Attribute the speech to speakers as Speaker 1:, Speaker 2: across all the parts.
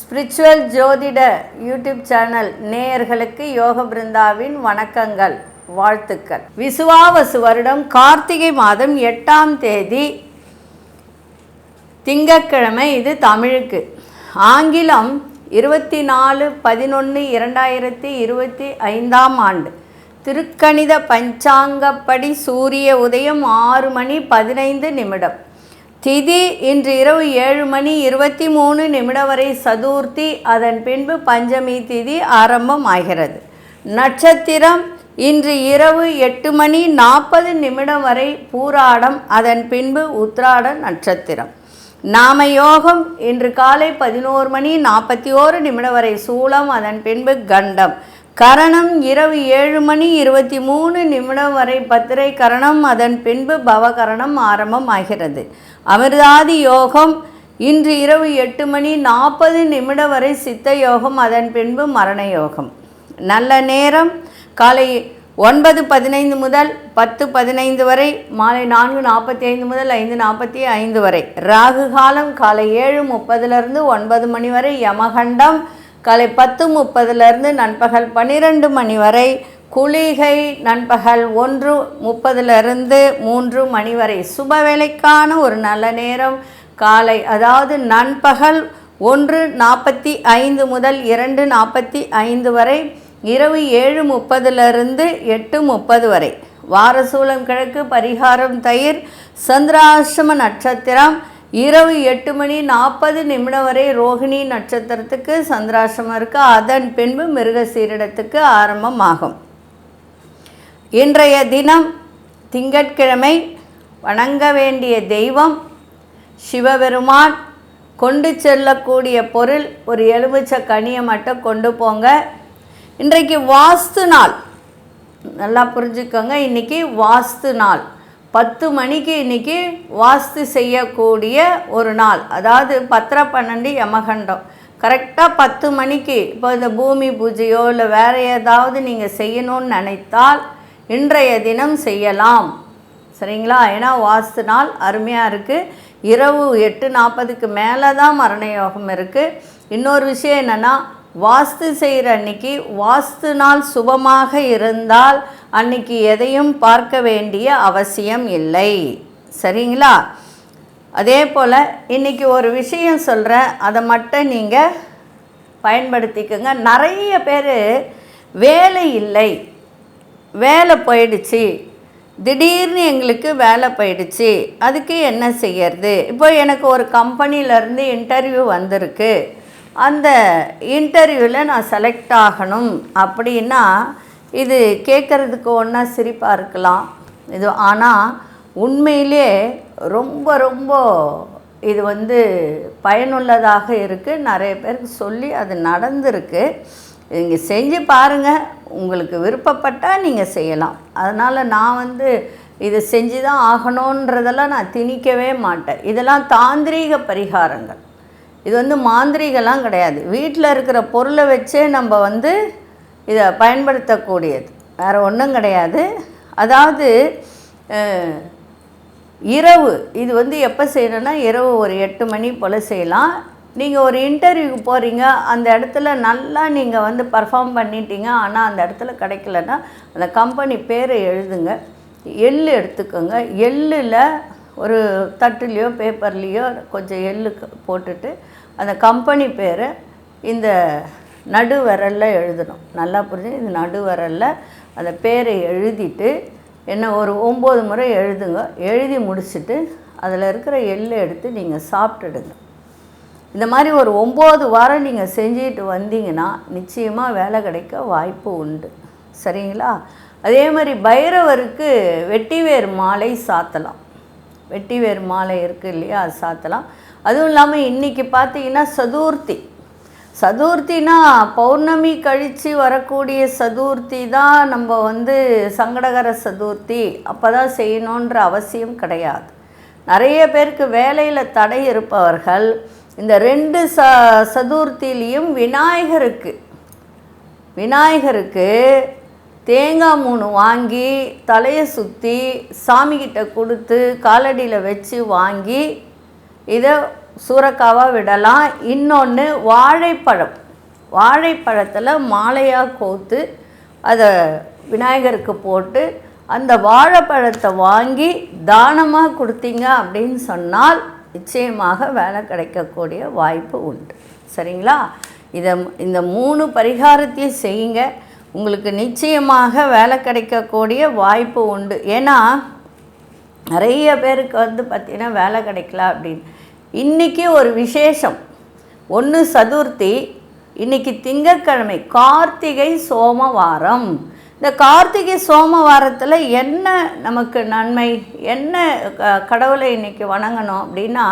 Speaker 1: Spiritual ஜோதிட YouTube channel நேயர்களுக்கு யோக பிருந்தாவின் வணக்கங்கள் வாழ்த்துக்கள். விசுவாவசு வருடம் கார்த்திகை மாதம் எட்டாம் தேதி திங்கட்கிழமை இது தமிழுக்கு. ஆங்கிலம் இருபத்தி நாலு பதினொன்று இரண்டாயிரத்தி இருபத்தி ஐந்தாம் ஆண்டு. திருக்கணித பஞ்சாங்கப்படி சூரிய உதயம் ஆறு மணி பதினைந்து நிமிடம். திதி இன்று இரவு ஏழு மணி இருபத்தி மூணு நிமிடம் வரை சதுர்த்தி. அதன் பின்பு பஞ்சமி திதி ஆரம்பம் ஆகிறது. நட்சத்திரம் இன்று இரவு எட்டு மணி நாற்பது நிமிடம் வரை பூராடம். அதன் பின்பு உத்ராட நட்சத்திரம். நாம யோகம் இன்று காலை பதினோரு மணி நாற்பத்தி ஓரு நிமிடம் வரை சூலம். அதன் பின்பு கண்டம். கரணம் இரவு ஏழு மணி இருபத்தி மூணு நிமிடம் வரை பத்திரை கரணம் அதன் பின்பு பவகரணம் ஆரம்பம் ஆகிறது. அமிர்தாதி யோகம் இன்று இரவு எட்டு மணி நாற்பது நிமிடம் வரை சித்த யோகம் அதன் பின்பு மரண யோகம். நல்ல நேரம் காலை ஒன்பது பதினைந்து முதல் பத்து பதினைந்து வரை மாலை நான்கு நாற்பத்தி ஐந்து முதல் ஐந்து நாற்பத்தி ஐந்து வரை. ராகு காலம் காலை ஏழு முப்பதுலேருந்து ஒன்பது மணி வரை யமகண்டம் காலை பத்து முப்பதுலேருந்து நண்பகல் பன்னிரெண்டு மணி வரை குளிகை நண்பகல் ஒன்று முப்பதுலேருந்து மூன்று மணி வரை. சுப வேலைக்கான ஒரு நல்ல நேரம். காலை அதாவது நண்பகல் ஒன்று நாற்பத்தி ஐந்து முதல் இரண்டு நாற்பத்தி ஐந்து வரை இரவு ஏழு முப்பதுலேருந்து எட்டு முப்பது வரை. வாரசூலம் கிழக்கு பரிகாரம் தயிர் சந்திராசிரம நட்சத்திரம் இரவு எட்டு மணி நாற்பது நிமிடம் வரை ரோகிணி நட்சத்திரத்துக்கு சந்திராசிரமம் இருக்குது அதன் பின்பு மிருகசீரிடத்துக்கு ஆரம்பமாகும். இன்றைய தினம் திங்கட்கிழமை வணங்க வேண்டிய தெய்வம் சிவபெருமான். கொண்டு செல்லக்கூடிய பொருள் ஒரு எலுமிச்சை கனியை மட்டும் கொண்டு போங்க. இன்றைக்கு வாஸ்து நாள். நல்லா புரிஞ்சுக்கோங்க. இன்றைக்கி வாஸ்து நாள். பத்து மணிக்கு இன்றைக்கி வாஸ்து செய்யக்கூடிய ஒரு நாள். அதாவது பத்திர பன்னெண்டு யமகண்டம். கரெக்டாக பத்து மணிக்கு இப்போ இந்த பூமி பூஜையோ இல்லை வேறு ஏதாவது நீங்கள் செய்யணும்னு நினைத்தால் இன்றைய தினம் செய்யலாம். சரிங்களா? ஏன்னா வாஸ்து நாள் அருமையாக இருக்குது இரவு எட்டு நாற்பதுக்கு மேலே தான் மரண யோகம் இருக்குது இன்னொரு விஷயம் என்னென்னா வாஸ்து செய்கிற அன்னைக்கு வாஸ்து நாள் சுபமாக இருந்தால் அன்னைக்கு எதையும் பார்க்க வேண்டிய அவசியம் இல்லை. சரிங்களா? அதே போல் இன்றைக்கி ஒரு விஷயம் சொல்கிறேன் அதை மட்டும் நீங்கள் பயன்படுத்திக்கோங்க. நிறைய பேர் வேலை இல்லை. வேலை போயிடுச்சு. திடீர்னு எங்களுக்கு வேலை போயிடுச்சு. அதுக்கு என்ன செய்யறது? இப்போ எனக்கு ஒரு கம்பெனியிலேருந்து இன்டர்வியூ வந்திருக்கு. அந்த இன்டர்வியூவில் நான் செலக்ட் ஆகணும் அப்படின்னா இது கேட்குறதுக்கு ஒன்றா சிரிப்பாக இருக்கலாம். இது ஆனால் உண்மையிலே ரொம்ப ரொம்ப இது வந்து பயனுள்ளதாக இருக்குது நிறைய பேருக்கு சொல்லி அது நடந்திருக்கு. நீங்கள் செஞ்சு பாருங்கள் உங்களுக்கு விருப்பப்பட்டால் நீங்கள் செய்யலாம். அதனால் நான் வந்து இது செஞ்சு தான் ஆகணுன்றதெல்லாம் நான் திணிக்கவே மாட்டேன். இதெல்லாம் தாந்திரீக பரிகாரங்கள். இது வந்து மாந்திரிகெல்லாம் கிடையாது. வீட்டில் இருக்கிற பொருளை வச்சே நம்ம வந்து இதை பயன்படுத்தக்கூடியது. வேறு ஒன்றும் கிடையாது. அதாவது இரவு இது வந்து எப்போ செய்யணும்னா இரவு ஒரு எட்டு மணி போல் செய்யலாம். நீங்கள் ஒரு இன்டர்வியூக்கு போகிறீங்க அந்த இடத்துல நல்லா நீங்கள் வந்து பர்ஃபார்ம் பண்ணிட்டீங்க ஆனால் அந்த இடத்துல கிடைக்கலன்னா அந்த கம்பெனி பேரை எழுதுங்க. எள் எடுத்துக்கோங்க. எள்ளில் ஒரு தட்டுலேயோ பேப்பர்லேயோ கொஞ்சம் எள்ளு போட்டுட்டு அந்த கம்பெனி பேரை இந்த நடு விரலில் எழுதணும். நல்லா புரிஞ்சு இந்த நடு விரலில் அந்த பேரை எழுதிட்டு என்ன ஒரு ஒம்பது முறை எழுதுங்க. எழுதி முடிச்சுட்டு அதில் இருக்கிற எள்ளை எடுத்து நீங்கள் சாப்பிட்டுடுங்க. இந்த மாதிரி ஒரு ஒம்பது வாரம் நீங்கள் செஞ்சுட்டு வந்தீங்கன்னா நிச்சயமாக வேலை கிடைக்க வாய்ப்பு உண்டு. சரிங்களா? அதே மாதிரி பைரவருக்கு வெட்டிவேர் மாலை சாத்தலாம். வெட்டிவேர் மாலை இருக்குது இல்லையா அது சாத்தலாம். அதுவும் இல்லாமல் இன்றைக்கி பார்த்தீங்கன்னா சதுர்த்தி. சதுர்த்தினா பௌர்ணமி கழித்து வரக்கூடிய சதுர்த்தி தான் நம்ம வந்து சங்கடகர சதுர்த்தி. அப்போ தான் செய்யணுன்ற அவசியம் கிடையாது. நிறைய பேருக்கு வேலையில் தடை இருப்பவர்கள் இந்த ரெண்டு ச சதுர்த்திலையும் விநாயகருக்கு. விநாயகருக்கு தேங்காய் மூணு வாங்கி தலையை சுற்றி சாமிக்கிட்ட கொடுத்து காலடியில் வச்சு வாங்கி இதை சூறக்காவாக விடலாம். இன்னொன்று வாழைப்பழம். வாழைப்பழத்தில் மாலையாக கோத்து அதை விநாயகருக்கு போட்டு அந்த வாழைப்பழத்தை வாங்கி தானமாக கொடுத்தீங்க அப்படின்னு சொன்னால் நிச்சயமாக வேலை கிடைக்கக்கூடிய வாய்ப்பு உண்டு. சரிங்களா? இதை இந்த மூணு பரிகாரத்தையும் செய்யுங்க. உங்களுக்கு நிச்சயமாக வேலை கிடைக்கக்கூடிய வாய்ப்பு உண்டு. ஏன்னா நிறைய பேருக்கு வந்து பார்த்திங்கன்னா வேலை கிடைக்கல அப்படின்னு. இன்றைக்கி ஒரு விசேஷம். ஒன்று சதுர்த்தி இன்றைக்கி திங்கட்கிழமை கார்த்திகை சோமவாரம். இந்த கார்த்திகை சோமவாரத்தில் என்ன நமக்கு நன்மை என்ன க- கடவுளை இன்றைக்கி வணங்கணும் அப்படின்னா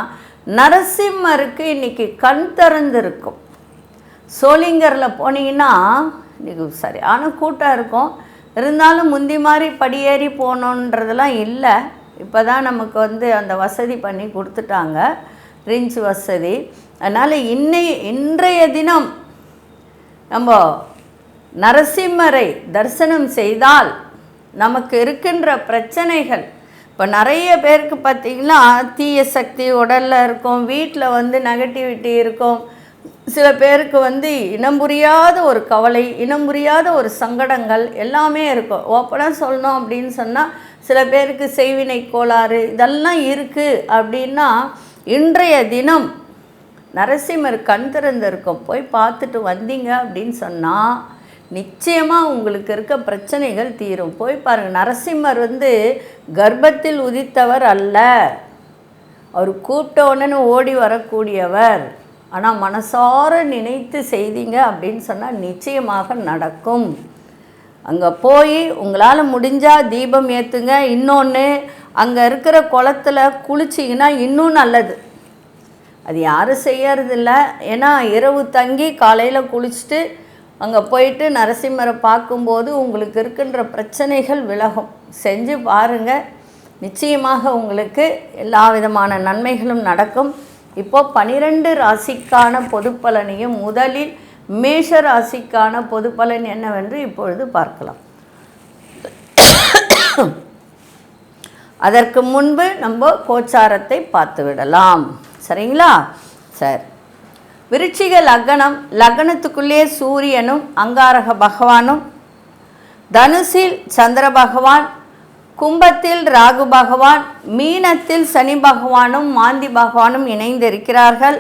Speaker 1: நரசிம்மருக்கு இன்றைக்கி கண் திறந்திருக்கும். சோளிங்கரில் போனீங்கன்னா இன்னைக்கு ஆனால் கூட்டம் இருக்கும். இருந்தாலும் முந்தி மாதிரி படியேறி போகணுன்றதெல்லாம் இல்லை. இப்போ தான் நமக்கு வந்து அந்த வசதி பண்ணி கொடுத்துட்டாங்க. ரிஞ்ச் வசதி. அதனால் இன்னை இன்றைய தினம் நம்ம நரசிம்மரை தரிசனம் செய்தால் நமக்கு இருக்கின்ற பிரச்சனைகள். இப்போ நிறைய பேருக்கு பார்த்திங்கன்னா தீய சக்தி உடலில் இருக்கும் வீட்டில் வந்து நெகட்டிவிட்டி இருக்கும் சில பேருக்கு வந்து இனம் புரியாத ஒரு கவலை இனம் புரியாத ஒரு சங்கடங்கள் எல்லாமே இருக்கும். ஓப்பனாக சொல்லணும் அப்படின்னு சொன்னால் சில பேருக்கு செய்வினை கோளாறு இதெல்லாம் இருக்குது அப்படின்னா இன்றைய தினம் நரசிம்மர் கண் திறந்திருக்கும். போய் பார்த்துட்டு வந்தீங்க அப்படின்னு சொன்னால் நிச்சயமாக உங்களுக்கு இருக்க பிரச்சனைகள் தீரும். போய் பாருங்கள் நரசிம்மர் வந்து கர்ப்பத்தில் உதித்தவர் அல்ல. அவர் கூப்பிட்ட உடனே ஓடி வரக்கூடியவர். ஆனால் மனசார நினைத்து செய்தீங்க அப்படின்னு சொன்னால் நிச்சயமாக நடக்கும். அங்கே போய் உங்களால் முடிஞ்சால் தீபம் ஏற்றுங்க இன்னொன்று அங்கே இருக்கிற குளத்துல குளிச்சிங்கன்னா இன்னும் நல்லது. அது யாரும் செய்யறதில்ல. ஏன்னா இரவு தங்கி காலையில் குளிச்சுட்டு அங்கே போயிட்டு நரசிம்மரை பார்க்கும்போது உங்களுக்கு இருக்கின்ற பிரச்சனைகள் விலகும். செஞ்சு பாருங்கள் நிச்சயமாக உங்களுக்கு எல்லா விதமான நன்மைகளும் நடக்கும். இப்போ பனிரெண்டு ராசிக்கான பொது பலனையும் முதலில் மேஷ ராசிக்கான பொது பலன் என்னவென்று இப்பொழுது பார்க்கலாம். அதற்கு முன்பு நம்ம கோச்சாரத்தை பார்த்து விடலாம். சரிங்களா? சரி. விருச்சிக லக்னம் லக்னத்துக்குள்ளே சூரியனும் அங்காரக பகவானும் தனுசில் சந்திர பகவான் கும்பத்தில் ராகு பகவான் மீனத்தில் சனி பகவானும் மாந்தி பகவானும் இணைந்திருக்கிறார்கள்.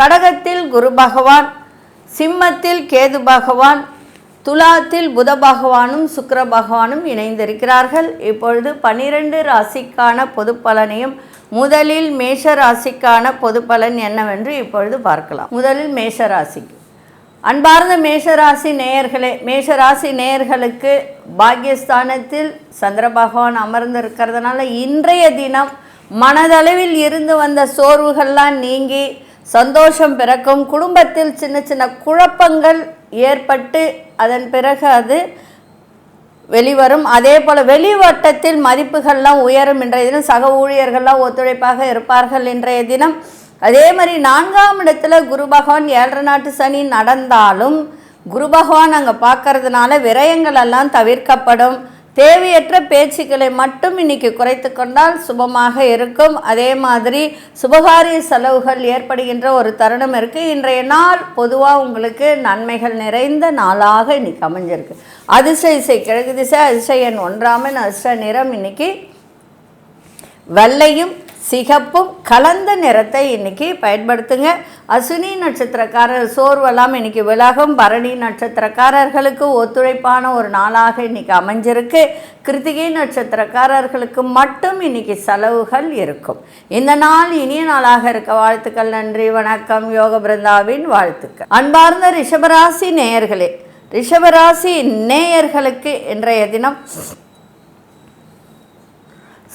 Speaker 1: கடகத்தில் குரு பகவான் சிம்மத்தில் கேது பகவான் துலாத்தில் புத பகவானும் சுக்கர பகவானும் இணைந்திருக்கிறார்கள். இப்பொழுது பனிரெண்டு ராசிக்கான பொது பலனையும் முதலில் மேஷ ராசிக்கான பொது பலன் என்னவென்று இப்பொழுது பார்க்கலாம். முதலில் மேஷ ராசிக்கு. அன்பார்ந்த மேஷராசி நேயர்களே மேஷராசி நேயர்களுக்கு பாக்கியஸ்தானத்தில் சந்திர பகவான் அமர்ந்திருக்கிறதுனால இன்றைய தினம் மனதளவில் இருந்து வந்த சோர்வுகள்லாம் நீங்கி சந்தோஷம் பிறக்கும். குடும்பத்தில் சின்ன சின்ன குழப்பங்கள் ஏற்பட்டு அதன் பிறகு அது வெளிவரும். அதே போல் வெளிவட்டத்தில் மதிப்புகள்லாம் உயரும். இன்றைய தினம் சக ஊழியர்கள்லாம் ஒத்துழைப்பாக இருப்பார்கள். இன்றைய தினம் அதே மாதிரி நான்காம் இடத்துல குரு பகவான் ஏழரை நாட்டு சனி நடந்தாலும் குரு பகவான் அங்கே பார்க்கறதுனால விரயங்கள் எல்லாம் தவிர்க்கப்படும். தேவையற்ற பேச்சுக்களை மட்டும் இன்னைக்கு குறைத்து கொண்டால் சுபமாக இருக்கும். அதே மாதிரி சுபகாரிய செலவுகள் ஏற்படுகின்ற ஒரு தருணம் இருக்குது இன்றைய நாள் பொதுவாக உங்களுக்கு நன்மைகள் நிறைந்த நாளாக இன்னைக்கு அமைஞ்சிருக்கு. அதிசய இசை கிழக்கு திசை அதிசய எண் ஒன்றாமன் அதிர்ஷ்ட நிறம் இன்னைக்கு வெள்ளையும் சிகப்பும் கலந்த நிறத்தை இன்னைக்கு பயன்படுத்துங்க. அசுனி நட்சத்திரக்காரர் சோர்வெல்லாம் இன்னைக்கு விலகும். பரணி நட்சத்திரக்காரர்களுக்கு ஒத்துழைப்பான ஒரு நாளாக இன்னைக்கு அமைஞ்சிருக்கு. கிருத்திகை நட்சத்திரக்காரர்களுக்கு மட்டும் இன்னைக்கு செலவுகள் இருக்கும். இந்த நாள் இனிய நாளாக இருக்க வாழ்த்துக்கள் நன்றி வணக்கம். யோக பிருந்தாவின் வாழ்த்துக்கள். அன்பார்ந்த ரிஷபராசி நேயர்களே ரிஷபராசி நேயர்களுக்கு இன்றைய தினம்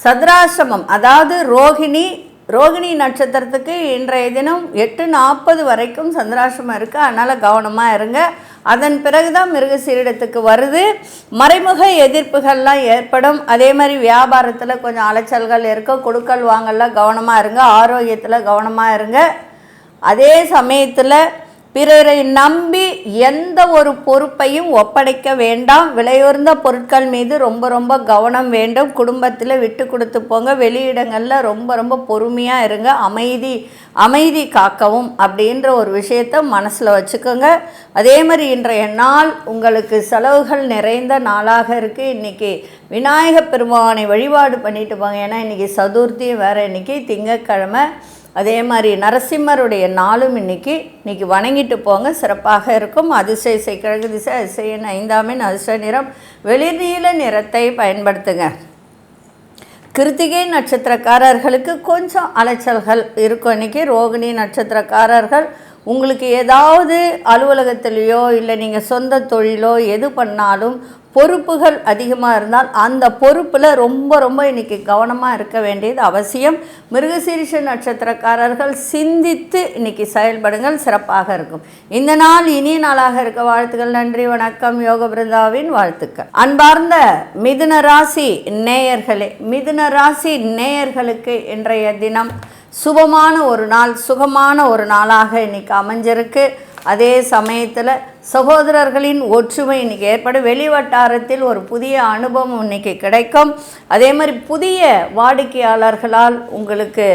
Speaker 1: சதுராசிரமம் அதாவது ரோகிணி ரோகிணி நட்சத்திரத்துக்கு இன்றைய தினம் எட்டு நாற்பது வரைக்கும் சந்திராசிரமம் இருக்குது அதனால் கவனமாக இருங்க. அதன் பிறகு தான் மிருகசீரிடத்துக்கு வருது. மறைமுக எதிர்ப்புகள்லாம் ஏற்படும். அதே மாதிரி வியாபாரத்தில் கொஞ்சம் அலைச்சல்கள் இருக்கும் கொடுக்கல் வாங்கலாம் கவனமாக இருங்க. ஆரோக்கியத்தில் கவனமாக இருங்க. அதே சமயத்தில் பிறரை நம்பி எந்த ஒரு பொறுப்பையும் ஒப்படைக்க வேண்டாம். விலையுயர்ந்த பொருட்கள் மீது ரொம்ப ரொம்ப கவனம் வேண்டும். குடும்பத்தில் விட்டு கொடுத்து போங்க. வெளியிடங்களில் ரொம்ப ரொம்ப பொறுமையாக இருங்க. அமைதி அமைதி காக்கவும் அப்படின்ற ஒரு விஷயத்த மனசில் வச்சுக்கோங்க. அதே மாதிரி இன்றைய நாள் உங்களுக்கு செலவுகள் நிறைந்த நாளாக இருக்குது இன்றைக்கி விநாயகப் பெருமானை வழிபாடு பண்ணிட்டு போங்க. ஏன்னா இன்றைக்கி சதுர்த்தி வேறு. இன்றைக்கி திங்கக்கிழமை அதே மாதிரி நரசிம்மருடைய நாளும் இன்னைக்கு இன்னைக்கு வணங்கிட்டு போங்க. சிறப்பாக இருக்கும். அதிசய கிழக்கு திசை அதிசயன் ஐந்தாமின் அதிர்ஷ்ட நிறம் வெளிநீல நிறத்தை பயன்படுத்துங்க. கிருத்திகை நட்சத்திரக்காரர்களுக்கு கொஞ்சம் அலைச்சல்கள் இருக்கும். இன்றைக்கி ரோகிணி நட்சத்திரக்காரர்கள் உங்களுக்கு ஏதாவது அலுவலகத்திலேயோ இல்லை நீங்கள் சொந்த தொழிலோ எது பண்ணாலும் பொறுப்புகள் அதிகமாக இருந்தால் அந்த பொறுப்பில் ரொம்ப ரொம்ப இன்றைக்கி கவனமாக இருக்க வேண்டியது அவசியம். மிருகசீரிஷ நட்சத்திரக்காரர்கள் சிந்தித்து இன்றைக்கி செயல்படுங்கள் சிறப்பாக இருக்கும். இந்த நாள் இனிய நாளாக இருக்க வாழ்த்துக்கள் நன்றி வணக்கம். யோக பிருந்தாவின் வாழ்த்துக்கள். அன்பார்ந்த மிதுன ராசி நேயர்களே மிதுன ராசி நேயர்களுக்கு இன்றைய தினம் சுபமான ஒரு நாள் சுகமான ஒரு நாளாக இன்னைக்கு அமைஞ்சிருக்கு. அதே சமயத்தில் சகோதரர்களின் ஒற்றுமை இன்னைக்கு ஏற்படும் வெளி வட்டாரத்தில் ஒரு புதிய அனுபவம் இன்னைக்கு கிடைக்கும். அதே மாதிரி புதிய வாடிக்கையாளர்களால் உங்களுக்கு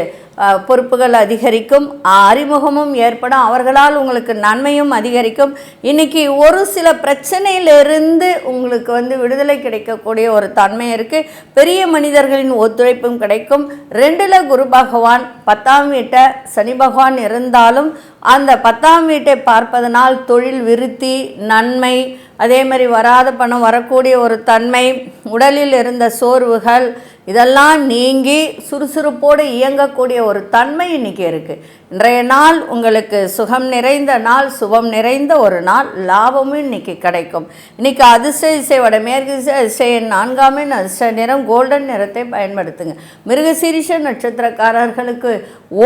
Speaker 1: பொறுப்புகள் அதிகரிக்கும். அறிமுகமும் ஏற்படும். அவர்களால் உங்களுக்கு நன்மையும் அதிகரிக்கும். இன்னைக்கு ஒரு சில பிரச்சனையிலிருந்து உங்களுக்கு வந்து விடுதலை கிடைக்கக்கூடிய ஒரு தன்மை இருக்குது பெரிய மனிதர்களின் ஒத்துழைப்பும் கிடைக்கும். ரெண்டில் குரு பகவான் பத்தாம் வீட்டை சனி பகவான் இருந்தாலும் அந்த பத்தாம் வீட்டை பார்ப்பதனால் தொழில் விருத்தி நன்மை அதே மாதிரி வராத பணம் வரக்கூடிய ஒரு தன்மை உடலில் இருந்த சோர்வுகள் இதெல்லாம் நீங்கி சுறுசுறுப்போடு இயங்கக்கூடிய ஒரு தன்மை இன்னைக்கு இருக்குது இன்றைய நாள் உங்களுக்கு சுகம் நிறைந்த நாள் சுபம் நிறைந்த ஒரு நாள் லாபமும் இன்னைக்கு கிடைக்கும். இன்னைக்கு அதிர்ஷ்ட இசையோட மேற்கு இசையின் அதிர்ஷ்ட நான்காம் அதிர்ஷ்ட நிறம் கோல்டன் நிறத்தை பயன்படுத்துங்க. மிருகசீரிஷ நட்சத்திரக்காரர்களுக்கு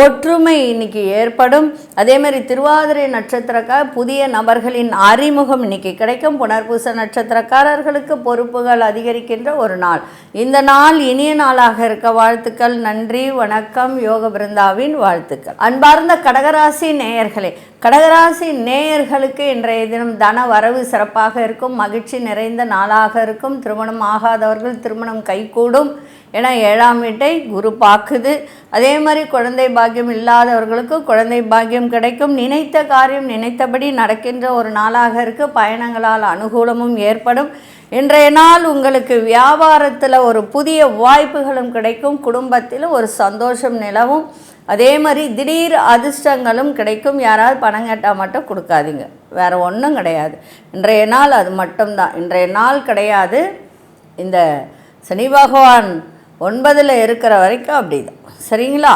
Speaker 1: ஒற்றுமை இன்னைக்கு ஏற்படும். அதே மாதிரி திருவாதிரை நட்சத்திரக்கார புதிய நபர்களின் அறிமுகம் இன்னைக்கு கிடைக்கும். புனர்பூச நட்சத்திரக்காரர்களுக்கு பொறுப்புகள் அதிகரிக்கின்ற ஒரு நாள். இந்த நாள் இனிய நாளாக இருக்க வாழ்த்துக்கள். நன்றி வணக்கம். யோக பிருந்தாவின் வாழ்த்துக்கள். அன்பார்ந்த கடகராசி நேயர்களே கடகராசி நேயர்களுக்கு இன்றைய தினம் தன வரவு சிறப்பாக இருக்கும். மகிழ்ச்சி நிறைந்த நாளாக இருக்கும். திருமணம் ஆகாதவர்கள் திருமணம் கைகூடும். ஏன்னா ஏழாம் வீட்டை குரு பார்க்குது அதே மாதிரி குழந்தை பாக்கியம் இல்லாதவர்களுக்கு குழந்தை பாக்கியம் கிடைக்கும். நினைத்த காரியம் நினைத்தபடி நடக்கின்ற ஒரு நாளாக இருக்கு. பயணங்களால் அனுகூலமும் ஏற்படும். இன்றைய நாள் உங்களுக்கு வியாபாரத்தில் ஒரு புதிய வாய்ப்புகளும் கிடைக்கும். குடும்பத்தில் ஒரு சந்தோஷம் நிலவும். அதே மாதிரி திடீர் அதிர்ஷ்டங்களும் கிடைக்கும். யாராவது பணம் கேட்டால் மட்டும் கொடுக்காதீங்க. வேறு ஒன்றும் கிடையாது. இன்றைய நாள் அது மட்டும்தான். இன்றைய நாள் கிடையாது. இந்த சனி பகவான் ஒன்பதில் இருக்கிற வரைக்கும் அப்படிதான். சரிங்களா?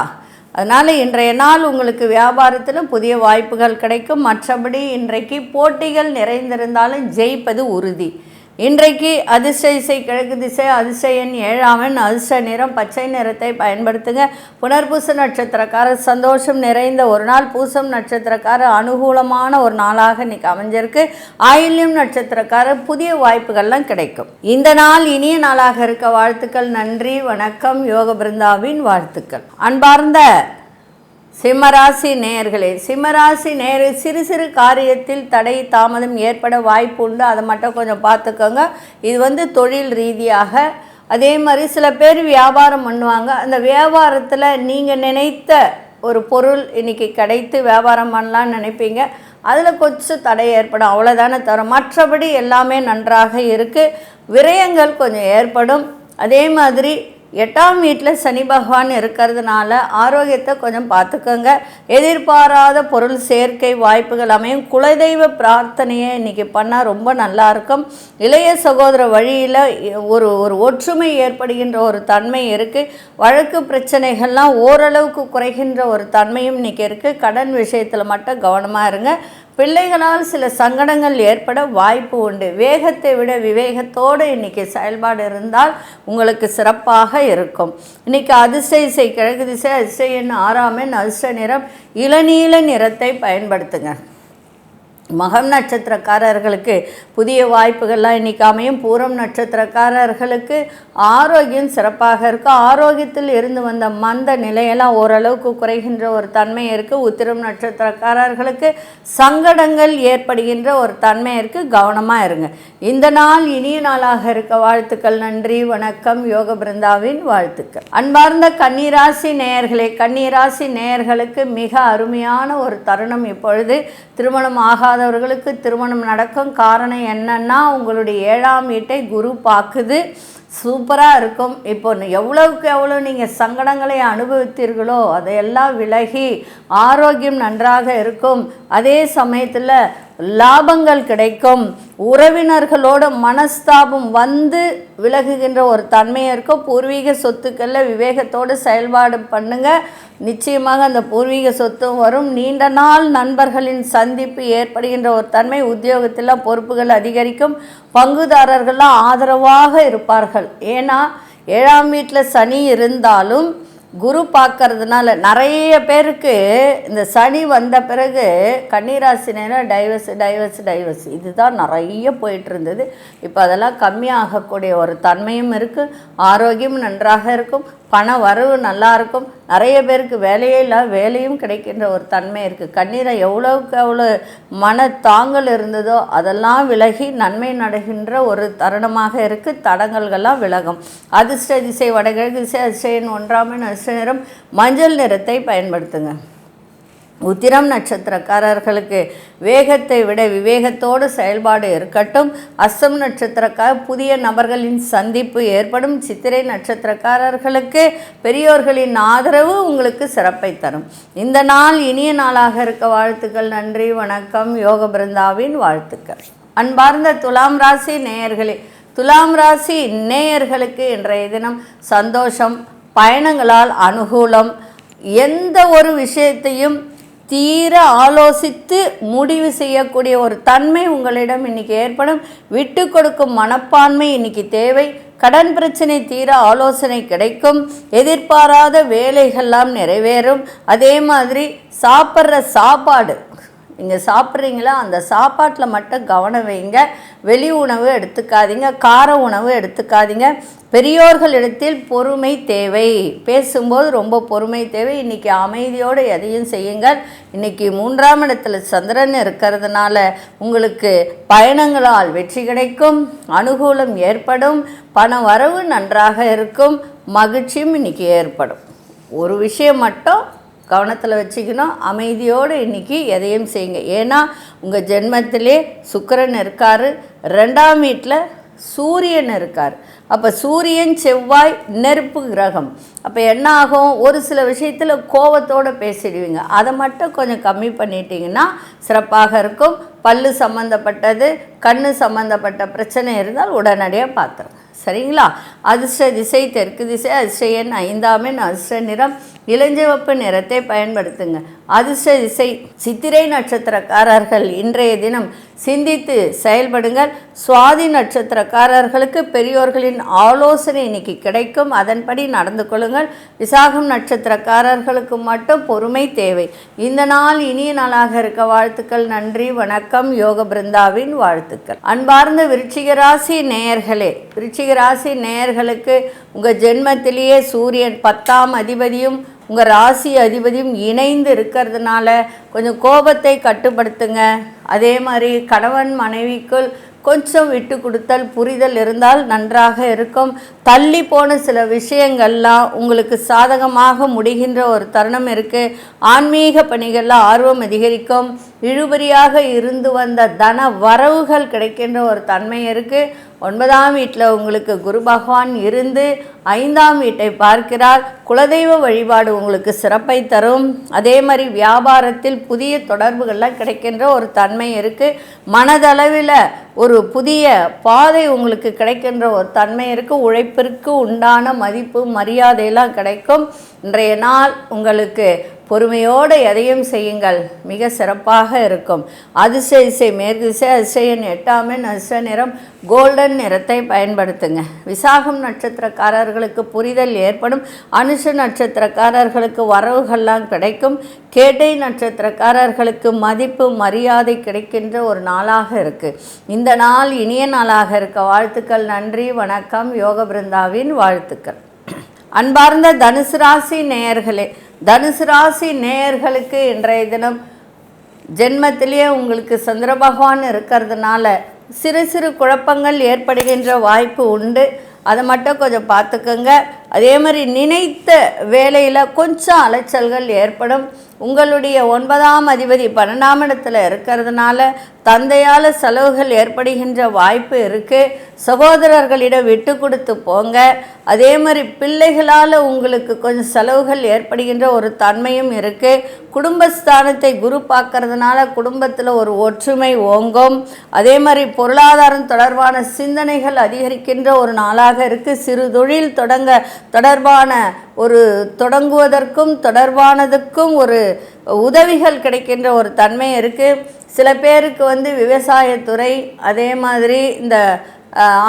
Speaker 1: அதனால் இன்றைய நாள் உங்களுக்கு வியாபாரத்தில் புதிய வாய்ப்புகள் கிடைக்கும். மற்றபடி இன்றைக்கு போட்டிகள் நிறைந்திருந்தாலும் ஜெயிப்பது உறுதி. இன்றைக்கு அதிர்ஷ்ட இசை கிழக்கு திசை அதிர்ஷ்ட எண் ஏழாவன். அதிர்ஷ்ட நிறம் பச்சை நிறத்தை பயன்படுத்துங்க. புனர்பூச நட்சத்திரக்காரர் சந்தோஷம் நிறைந்த ஒரு நாள். பூசம் நட்சத்திரக்கார அனுகூலமான ஒரு நாளாக இன்னைக்கு அமைஞ்சிருக்கு. ஆயில்யம் நட்சத்திரக்கார புதிய வாய்ப்புகள்லாம் கிடைக்கும். இந்த நாள் இனிய நாளாக இருக்க வாழ்த்துக்கள். நன்றி வணக்கம். யோக பிருந்தாவின் வாழ்த்துக்கள். அன்பார்ந்த சிம்மராசி நேயர்களே சிம்மராசி நேரு சிறு சிறு காரியத்தில் தடை தாமதம் ஏற்பட வாய்ப்பு உண்டு. அதை மட்டும் கொஞ்சம் பார்த்துக்கோங்க. இது வந்து தொழில் ரீதியாக. அதே மாதிரி சில பேர் வியாபாரம் பண்ணுவாங்க. அந்த வியாபாரத்தில் நீங்கள் நினைத்த ஒரு பொருள் இன்னைக்கு கிடைத்து வியாபாரம் பண்ணலான்னு நினைப்பீங்க. அதில் கொஞ்சம் தடை ஏற்படும். அவ்வளோதானே தரும் மற்றபடி எல்லாமே நன்றாக இருக்குது விரயங்கள் கொஞ்சம் ஏற்படும். அதே மாதிரி எட்டாம் வீட்டில் சனி பகவான் இருக்கிறதுனால ஆரோக்கியத்தை கொஞ்சம் பார்த்துக்கோங்க. எதிர்பாராத பொருள் சேர்க்கை வாய்ப்புகள் அமையும். குலதெய்வ பிரார்த்தனையை இன்றைக்கி பண்ணால் ரொம்ப நல்லா இருக்கும். இளைய சகோதர வழியில் ஒரு ஒரு ஒற்றுமை ஏற்படுகின்ற ஒரு தன்மை இருக்குது வழக்கு பிரச்சனைகள்லாம் ஓரளவுக்கு குறைகின்ற ஒரு தன்மையும் இன்றைக்கி இருக்குது கடன் விஷயத்தில் மட்டும் கவனமாக இருங்க. பிள்ளைகளால் சில சங்கடங்கள் ஏற்பட வாய்ப்பு உண்டு. வேகத்தை விட விவேகத்தோடு இன்னைக்கு செயல்பாடு இருந்தால் உங்களுக்கு சிறப்பாக இருக்கும். இன்றைக்கி அதிர்ஷ்ட இசை கிழக்கு திசை அதிர்ஷ்ட எண் ஆறாம் எண் அதிர்ஷ்ட நிறம் இளநீல நிறத்தை பயன்படுத்துங்க. மகம் நட்சத்திரக்காரர்களுக்கு புதிய வாய்ப்புகள்லாம் இன்றைக்கி அமையும். பூரம் நட்சத்திரக்காரர்களுக்கு ஆரோக்கியம் சிறப்பாக இருக்கும் ஆரோக்கியத்தில் இருந்து வந்த மந்த நிலையெல்லாம் ஓரளவுக்கு குறைகின்ற ஒரு தன்மை இருக்குது உத்திரம் நட்சத்திரக்காரர்களுக்கு சங்கடங்கள் ஏற்படுகின்ற ஒரு தன்மை இருக்குது கவனமாக இருங்க. இந்த நாள் இனிய நாளாக இருக்க வாழ்த்துக்கள். நன்றி வணக்கம். யோக பிருந்தாவின் வாழ்த்துக்கள். அன்பார்ந்த கன்னிராசி நேயர்களே கன்னிராசி நேயர்களுக்கு மிக அருமையான ஒரு தருணம் இப்பொழுது. திருமணம் ஆகாத இல்லாதவர்களுக்கு திருமணம் நடக்கும் காரணம் என்னன்னா உங்களுடைய ஏழாம் வீட்டை குரு பார்க்குது. சூப்பராக இருக்கும். இப்போ எவ்வளவுக்கு எவ்வளோ நீங்கள் சங்கடங்களை அனுபவித்தீர்களோ அதையெல்லாம் விலகி ஆரோக்கியம் நன்றாக இருக்கும். அதே சமயத்தில் லாபங்கள் கிடைக்கும். உறவினர்களோட மனஸ்தாபம் வந்து விலகுகின்ற ஒரு தன்மையை இருக்கும். பூர்வீக சொத்துக்களில் விவேகத்தோடு செயல்பாடு பண்ணுங்க. நிச்சயமாக அந்த பூர்வீக சொத்தும் வரும். நீண்ட நாள் நண்பர்களின் சந்திப்பு ஏற்படுகின்ற ஒரு தன்மை உத்தியோகத்தில் பொறுப்புகள் அதிகரிக்கும். பங்குதாரர்கள்லாம் ஆதரவாக இருப்பார்கள். ஏன்னா ஏழாம் வீட்டில் சனி இருந்தாலும் குரு பார்க்கறதுனால நிறைய பேருக்கு இந்த சனி வந்த பிறகு கன்னிராசினா டைவர்ஸ் டைவர்ஸ் டைவர்ஸ் இதுதான் நிறைய போயிட்டு இருந்தது இப்போ அதெல்லாம் கம்மியாகக்கூடிய ஒரு தன்மையும் இருக்குது ஆரோக்கியம் நன்றாக இருக்கும். பண வரவு நல்லா இருக்கும். நிறைய பேருக்கு வேலையே இல்லை வேலையும் கிடைக்கின்ற ஒரு தன்மை இருக்குது கண்ணீரை எவ்வளோவுக்கு எவ்வளோ மன தாங்கல் இருந்ததோ அதெல்லாம் விலகி நன்மை நடக்கின்ற ஒரு தருணமாக இருக்குது தடங்கல்கள்லாம் விலகும். அதிர்ஷ்ட திசை வடகிழக்கு திசை அதிர்ஷ்டன் ஒன்றாம் அதிர்ஷ்ட நிறம் மஞ்சள் நிறத்தை பயன்படுத்துங்க. உத்திரம் நட்சத்திரக்காரர்களுக்கு வேகத்தை விட விவேகத்தோடு செயல்பாடு இருக்கட்டும். அஸ்தம் நட்சத்திரக்கார புதிய நபர்களின் சந்திப்பு ஏற்படும். சித்திரை நட்சத்திரக்காரர்களுக்கு பெரியோர்களின் ஆதரவு உங்களுக்கு சிறப்பை தரும். இந்த நாள் இனிய நாளாக இருக்க வாழ்த்துக்கள் நன்றி வணக்கம். யோக பிருந்தாவின் வாழ்த்துக்கள். அன்பார்ந்த துலாம் ராசி நேயர்களே துலாம் ராசி நேயர்களுக்கு இன்றைய தினம் சந்தோஷம் பயணங்களால் அனுகூலம் எந்த ஒரு விஷயத்தையும் தீர ஆலோசித்து முடிவு செய்யக்கூடிய ஒரு தன்மை உங்களிடம் இன்னைக்கு ஏற்படும். விட்டு கொடுக்கும் மனப்பான்மை இன்னைக்கு தேவை. கடன் பிரச்சனை தீர ஆலோசனை கிடைக்கும். எதிர்பாராத வேலைகள்லாம் நிறைவேறும். அதே மாதிரி சாப்பிட்ற சாப்பாடு நீங்கள் சாப்பிட்றீங்களா அந்த சாப்பாட்டில் மட்டும் கவனம் வைங்க. வெளி உணவு எடுத்துக்காதீங்க கார உணவு எடுத்துக்காதீங்க. பெரியோர்களிடத்தில் பொறுமை தேவை. பேசும்போது ரொம்ப பொறுமை தேவை. இன்றைக்கி அமைதியோடு எதையும் செய்யுங்கள். இன்றைக்கி மூன்றாம் இடத்துல சந்திரன் இருக்கிறதுனால உங்களுக்கு பயணங்களால் வெற்றி கிடைக்கும் அனுகூலம் ஏற்படும் பண வரவு நன்றாக இருக்கும் மகிழ்ச்சியும் இன்றைக்கி ஏற்படும். ஒரு விஷயம் மட்டும் கவனத்தில் வச்சுக்கணும். அமைதியோடு இன்றைக்கி எதையும் செய்யுங்க. ஏன்னா உங்கள் ஜென்மத்திலே சுக்கரன் இருக்கார். ரெண்டாம் வீட்டில் சூரியன் இருக்கார். அப்போ சூரியன் செவ்வாய் நெருப்பு கிரகம். அப்போ என்ன ஆகும்? ஒரு சில விஷயத்தில் கோவத்தோடு பேசிடுவீங்க. அதை மட்டும் கொஞ்சம் கம்மி பண்ணிட்டீங்கன்னா சிறப்பாக இருக்கும். பல்லு சம்மந்தப்பட்டது கண்ணு சம்மந்தப்பட்ட பிரச்சனை இருந்தால் உடனடியாக பார்த்துருங்க சரிங்களா? அதிர்ஷ்ட திசை தெற்கு திசை அதிர்ஷ்ட எண் ஐந்தாம் எண் அதிர்ஷ்ட நிறம். இளஞ்சிவப்பு நிறத்தை பயன்படுத்துங்க. அதிர்ஷ்ட திசை சித்திரை நட்சத்திரக்காரர்கள் இன்றைய தினம் சிந்தித்து செயல்படுங்கள். சுவாதி நட்சத்திரக்காரர்களுக்கு பெரியோர்களின் ஆலோசனை இன்னைக்கு கிடைக்கும். அதன்படி நடந்து கொள்ளுங்கள். விசாகம் நட்சத்திரக்காரர்களுக்கு மட்டும் பொறுமை தேவை. இந்த நாள் இனிய நாளாக இருக்க வாழ்த்துக்கள் நன்றி வணக்கம். யோக பிருந்தாவின் வாழ்த்துக்கள். அன்பார்ந்த விருச்சிக ராசி நேயர்களே விருச்சிக ராசி நேயர்களுக்கு உங்கள் ஜென்மத்திலேயே சூரியன் பத்தாம் அதிபதியும் உங்கள் ராசி அதிபதியும் இணைந்து இருக்கிறதுனால கொஞ்சம் கோபத்தை கட்டுப்படுத்துங்க. அதே மாதிரி கணவன் மனைவிக்குள் கொஞ்சம் விட்டு கொடுத்தல் புரிதல் இருந்தால் நன்றாக இருக்கும். தள்ளி போன சில விஷயங்கள்லாம் உங்களுக்கு சாதகமாக முடிகின்ற ஒரு தருணம் இருக்குது ஆன்மீக பணிகளில் ஆர்வம் அதிகரிக்கும். இழுபறியாக இருந்து வந்த தன வரவுகள் கிடைக்கின்ற ஒரு தன்மை இருக்குது ஒன்பதாம் வீட்டில் உங்களுக்கு குரு பகவான் இருந்து ஐந்தாம் வீட்டை பார்க்கிறார். குலதெய்வ வழிபாடு உங்களுக்கு சிறப்பை தரும். அதே மாதிரி வியாபாரத்தில் புதிய தொடர்புகள்லாம் கிடைக்கின்ற ஒரு தன்மை இருக்குது மனதளவில் ஒரு புதிய பாதை உங்களுக்கு கிடைக்கின்ற ஒரு தன்மை இருக்குது உழைப்பிற்கு உண்டான மதிப்பு மரியாதையெல்லாம் கிடைக்கும். இன்றைய நாள் உங்களுக்கு பொறுமையோடு எதையும் செய்யுங்கள். மிக சிறப்பாக இருக்கும். அதிசய இசை மேற்கு திசை அதிசயன் எட்டாமின் அதிசய நிறம் கோல்டன் நிறத்தை பயன்படுத்துங்க. விசாகம் நட்சத்திரக்காரர்களுக்கு புரிதல் ஏற்படும். அனுஷ நட்சத்திரக்காரர்களுக்கு வரவுகள்லாம் கிடைக்கும். கேட்டை நட்சத்திரக்காரர்களுக்கு மதிப்பு மரியாதை கிடைக்கின்ற ஒரு நாளாக இருக்குது இந்த நாள் இனிய நாளாக இருக்க. வாழ்த்துக்கள் நன்றி வணக்கம். யோக பிருந்தாவின் வாழ்த்துக்கள். அன்பார்ந்த தனுசு ராசி நேயர்களே தனுசு ராசி நேயர்களுக்கு இன்றைய தினம் ஜென்மத்திலேயே உங்களுக்கு சந்திர பகவான் இருக்கிறதுனால சிறு சிறு குழப்பங்கள் ஏற்படுகின்ற வாய்ப்பு உண்டு. அதை மட்டும் கொஞ்சம் பார்த்துக்கோங்க. அதே மாதிரி நினைத்த வேலையில் கொஞ்சம் அலைச்சல்கள் ஏற்படும். உங்களுடைய ஒன்பதாம் அதிபதி பன்னெண்டாம் இடத்துல இருக்கிறதுனால தந்தையால் செலவுகள் ஏற்படுகின்ற வாய்ப்பு இருக்குது சகோதரர்களிடம் விட்டு கொடுத்து போங்க. அதே மாதிரி பிள்ளைகளால் உங்களுக்கு கொஞ்சம் செலவுகள் ஏற்படுகின்ற ஒரு தன்மையும் இருக்குது குடும்பஸ்தானத்தை குரு பார்க்கறதுனால குடும்பத்தில் ஒரு ஒற்றுமை ஓங்கும். அதே மாதிரி பொருளாதாரம் தொடர்பான சிந்தனைகள் அதிகரிக்கின்ற ஒரு நாளாக இருக்குது சிறு தொழில் தொடங்க தொடர்பான ஒரு தொடங்குவதற்கும் தொடர்பானதுக்கும் ஒரு உதவிகள் கிடைக்கின்ற ஒரு தன்மை இருக்குது சில பேருக்கு வந்து விவசாயத்துறை அதே மாதிரி இந்த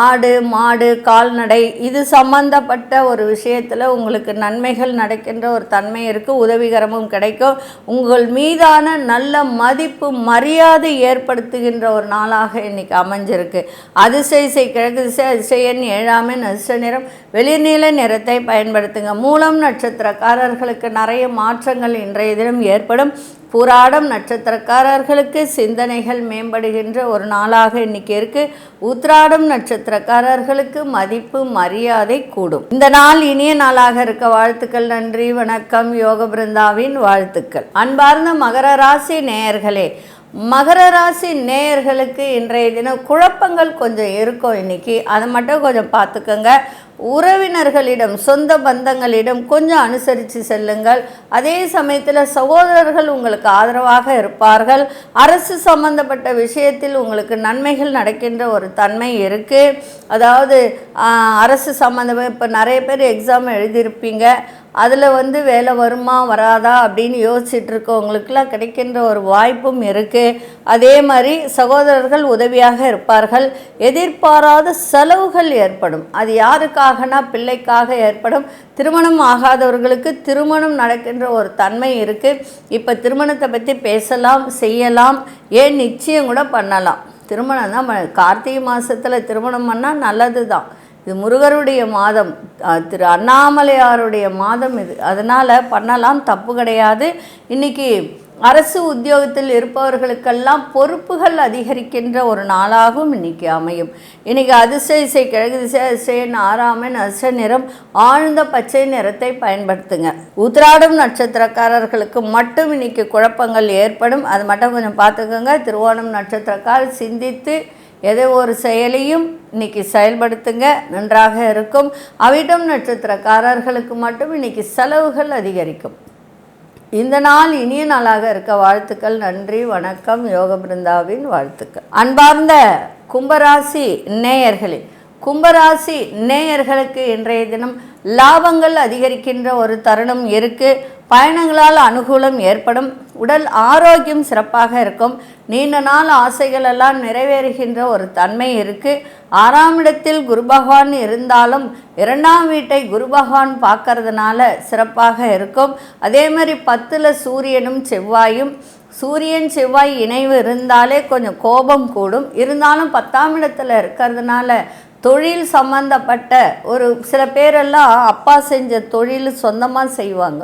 Speaker 1: ஆடு மாடு கால்நடை இது சம்பந்தப்பட்ட ஒரு விஷயத்தில் உங்களுக்கு நன்மைகள் நடக்கின்ற ஒரு தன்மை இருக்குது உதவிகரமும் கிடைக்கும். உங்கள் மீதான நல்ல மதிப்பு மரியாதை ஏற்படுத்துகின்ற ஒரு நாளாக இன்னைக்கு அமைஞ்சிருக்கு. அதிசய கிழக்கு திசை அதிசயன் ஏழாமின் அதிர்ஷ்ட நிறம் வெளிநீல நிறத்தை பயன்படுத்துங்க. மூலம் நட்சத்திரக்காரர்களுக்கு நிறைய மாற்றங்கள் இன்றைய தினம் ஏற்படும். பூராடம் நட்சத்திரக்காரர்களுக்கு சிந்தனைகள் மேம்படுகின்ற ஒரு நாளாக இன்னைக்கு இருக்கு. உத்ராடம் நட்சத்திரக்காரர்களுக்கு மதிப்பு மரியாதை கூடும். இந்த நாள் இனிய நாளாக இருக்க வாழ்த்துக்கள் நன்றி வணக்கம். யோக பிருந்தாவின் வாழ்த்துக்கள். அன்பார்ந்த மகர ராசி நேயர்களே மகர ராசி நேயர்களுக்கு இன்றைய தினம் குழப்பங்கள் கொஞ்சம் இருக்கும் இன்னைக்கு. அதை மட்டும் கொஞ்சம் பார்த்துக்கோங்க. உறவினர்களிடம் சொந்த பந்தங்களிடம் கொஞ்சம் அனுசரித்து செல்லுங்கள். அதே சமயத்தில் சகோதரர்கள் உங்களுக்கு ஆதரவாக இருப்பார்கள். அரசு சம்பந்தப்பட்ட விஷயத்தில் உங்களுக்கு நன்மைகள் நடக்கின்ற ஒரு தன்மை இருக்குது அதாவது அரசு சம்மந்தமாக இப்போ நிறைய பேர் எக்ஸாம் எழுதியிருப்பீங்க. அதில் வந்து வேலை வருமா வராதா அப்படின்னு யோசிச்சுட்டு இருக்கவங்களுக்குலாம் கிடைக்கின்ற ஒரு வாய்ப்பும் இருக்குது அதே மாதிரி சகோதரர்கள் உதவியாக இருப்பார்கள். எதிர்பாராத செலவுகள் ஏற்படும். அது யாருக்காகனா பிள்ளைக்காக ஏற்படும். திருமணம் ஆகாதவர்களுக்கு திருமணம் நடக்கின்ற ஒரு தன்மை இருக்குது இப்போ திருமணத்தை பற்றி பேசலாம் செய்யலாம். ஏன் நிச்சயம் கூட பண்ணலாம். திருமணம் தான் கார்த்திகை மாதத்தில் திருமணம் பண்ணால் நல்லது தான் இது முருகருடைய மாதம் திரு அண்ணாமலையாருடைய மாதம் இது. அதனால் பண்ணலாம் தப்பு கிடையாது. இன்னைக்கு அரசு உத்தியோகத்தில் இருப்பவர்களுக்கெல்லாம் பொறுப்புகள் அதிகரிக்கின்ற ஒரு நாளாகவும் இன்னைக்கு அமையும். இன்றைக்கி அதிசய இசை கிழக்கு திசை அதிசயன் ஆறாமன் அதிர்ஷ்ட நிறம் ஆழ்ந்த பச்சை நிறத்தை பயன்படுத்துங்க. உத்திராடம் நட்சத்திரக்காரர்களுக்கு மட்டும் இன்னைக்கு குழப்பங்கள் ஏற்படும். அது மட்டும் கொஞ்சம் பார்த்துக்கோங்க. திருவோணம் நட்சத்திரக்கார் சிந்தித்து ஏதோ ஒரு செயலையும் இன்னைக்கு செயல்படுத்துங்க நன்றாக இருக்கும். அவிட்டம் நட்சத்திரக்காரர்களுக்கு மட்டும் இன்னைக்கு செலவுகள் அதிகரிக்கும். இந்த நாள் இனிய நாளாக இருக்க வாழ்த்துக்கள் நன்றி வணக்கம் யோக பிருந்தாவின் வாழ்த்துக்கள். அன்பார்ந்த கும்பராசி நேயர்களே கும்பராசி நேயர்களுக்கு இன்றைய தினம் லாபங்கள் அதிகரிக்கின்ற ஒரு தருணம் இருக்குது பயணங்களால் அனுகூலம் ஏற்படும். உடல் ஆரோக்கியம் சிறப்பாக இருக்கும். நீண்ட நாள் ஆசைகளெல்லாம் நிறைவேறுகின்ற ஒரு தன்மை இருக்குது ஆறாம் இடத்தில் குரு பகவான் இருந்தாலும் இரண்டாம் வீட்டை குரு பகவான் பார்க்கறதுனால சிறப்பாக இருக்கும். அதே மாதிரி பத்தில் சூரியனும் செவ்வாயும். சூரியன் செவ்வாய் இணைவு இருந்தாலே கொஞ்சம் கோபம் கூடும். இருந்தாலும் பத்தாம் இடத்துல இருக்கிறதுனால தொழில் சம்பந்தப்பட்ட ஒரு சில பேரெல்லாம் அப்பா செஞ்ச தொழில் சொந்தமாக செய்வாங்க.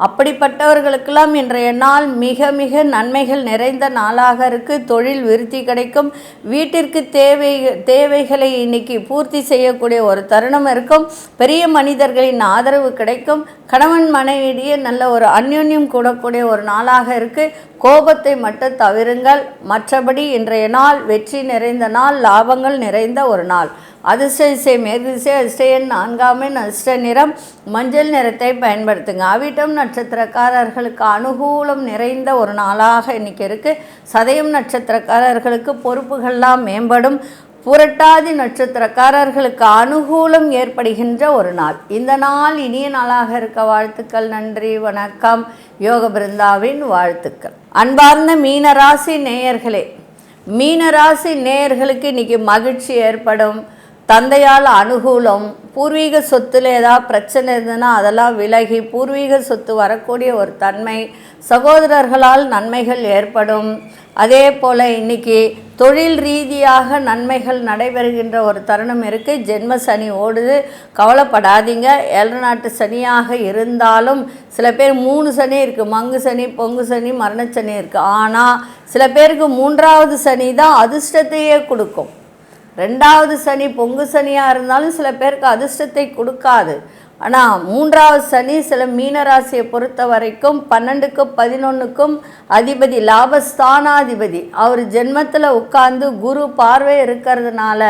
Speaker 1: அப்படிப்பட்டவர்களுக்கெல்லாம் இன்றைய நாள் மிக மிக நன்மைகள் நிறைந்த நாளாக இருக்குது தொழில் விருத்தி கிடைக்கும். வீட்டிற்கு தேவை தேவைகளை இன்னைக்கு பூர்த்தி செய்யக்கூடிய ஒரு தருணம் இருக்கும். பெரிய மனிதர்களின் ஆதரவு கிடைக்கும். கணவன் மனைவியிடையே நல்ல ஒரு அந்யோன்யம் கூடக்கூடிய ஒரு நாளாக இருக்குது கோபத்தை மட்டும் தவிருங்கள். மற்றபடி இன்றைய நாள் வெற்றி நிறைந்த நாள் லாபங்கள் நிறைந்த ஒரு நாள். அதிர்ஷ்ட இசை அதிர்ஷ்டன் நான்காமின் அதிர்ஷ்ட நிறம். மஞ்சள் நிறத்தை பயன்படுத்துங்க. அவிட்டம் நட்சத்திரக்காரர்களுக்கு அனுகூலம் நிறைந்த ஒரு நாளாக இன்னைக்கு இருக்குது சதயம் நட்சத்திரக்காரர்களுக்கு பொறுப்புகள்லாம் மேம்படும். புரட்டாதி நட்சத்திரக்காரர்களுக்கு அனுகூலம் ஏற்படுகின்ற ஒரு நாள். இந்த நாள் இனிய நாளாக இருக்க வாழ்த்துக்கள். நன்றி வணக்கம். யோக பிருந்தாவின் வாழ்த்துக்கள். அன்பார்ந்த மீனராசி நேயர்களே மீனராசி நேயர்களுக்கு இன்னைக்கு மகிழ்ச்சி ஏற்படும். தந்தையால் அனுகூலம் பூர்வீக சொத்துல ஏதாவது பிரச்சனை இருந்ததுன்னா அதெல்லாம் விலகி பூர்வீக சொத்து வரக்கூடிய ஒரு தன்மை சகோதரர்களால் நன்மைகள் ஏற்படும். அதே போல் இன்னைக்கு தொழில் ரீதியாக நன்மைகள் நடைபெறுகின்ற ஒரு தருணம் இருக்குது ஜென்ம சனி ஓடுது. கவலைப்படாதீங்க. ஏழு நாட்டு சனியாக இருந்தாலும் சில பேர் மூணு சனி இருக்குது மங்கு சனி பொங்கு சனி மரணச்சனி இருக்குது ஆனால் சில பேருக்கு மூன்றாவது சனி தான் அதிர்ஷ்டத்தையே கொடுக்கும். ரெண்டாவது சனி பொங்கு சனியாக இருந்தாலும் சில பேருக்கு அதிர்ஷ்டத்தை கொடுக்காது. ஆனால் மூன்றாவது சனி சில மீனராசியை பொறுத்த வரைக்கும் பன்னெண்டுக்கும் பதினொன்றுக்கும் அதிபதி லாபஸ்தானாதிபதி. அவர் ஜென்மத்தில் உட்கார்ந்து குரு பார்வை இருக்கிறதுனால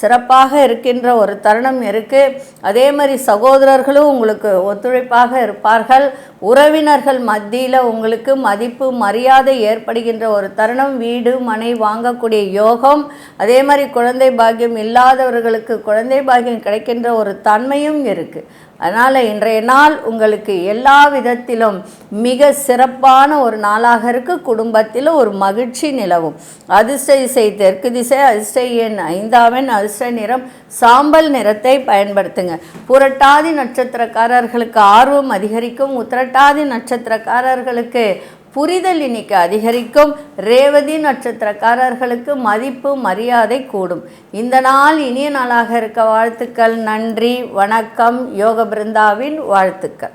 Speaker 1: சிறப்பாக இருக்கின்ற ஒரு தருணம் இருக்குது அதே மாதிரி சகோதரர்களும் உங்களுக்கு ஒத்துழைப்பாக இருப்பார்கள். உறவினர்கள் மத்தியில் உங்களுக்கு மதிப்பு மரியாதை ஏற்படுகின்ற ஒரு தருணம். வீடு மனை வாங்கக்கூடிய யோகம். அதே மாதிரி குழந்தை பாக்கியம் இல்லாதவர்களுக்கு குழந்தை பாக்கியம் கிடைக்கின்ற ஒரு தன்மையும் இருக்குது அதனால் இன்றைய நாள் உங்களுக்கு எல்லா விதத்திலும் மிக சிறப்பான ஒரு நாளாக இருக்கு. குடும்பத்தில் ஒரு மகிழ்ச்சி நிலவும். அதிர்ஷ்ட இசை தெற்கு திசை அதிர்ஷ்ட எண் ஐந்தாவன் அதிர்ஷ்ட நிறம் சாம்பல் நிறத்தை பயன்படுத்துங்க. புரட்டாதி நட்சத்திரக்காரர்களுக்கு ஆர்வம் அதிகரிக்கும். உத்திரட்டாதி நட்சத்திரக்காரர்களுக்கு புரிதல் இன்னைக்கு அதிகரிக்கும். ரேவதி நட்சத்திரக்காரர்களுக்கு மதிப்பு மரியாதை கூடும். இந்த நாள் இனிய நாளாக இருக்க வாழ்த்துக்கள். நன்றி வணக்கம். யோக பிருந்தாவின் வாழ்த்துக்கள்.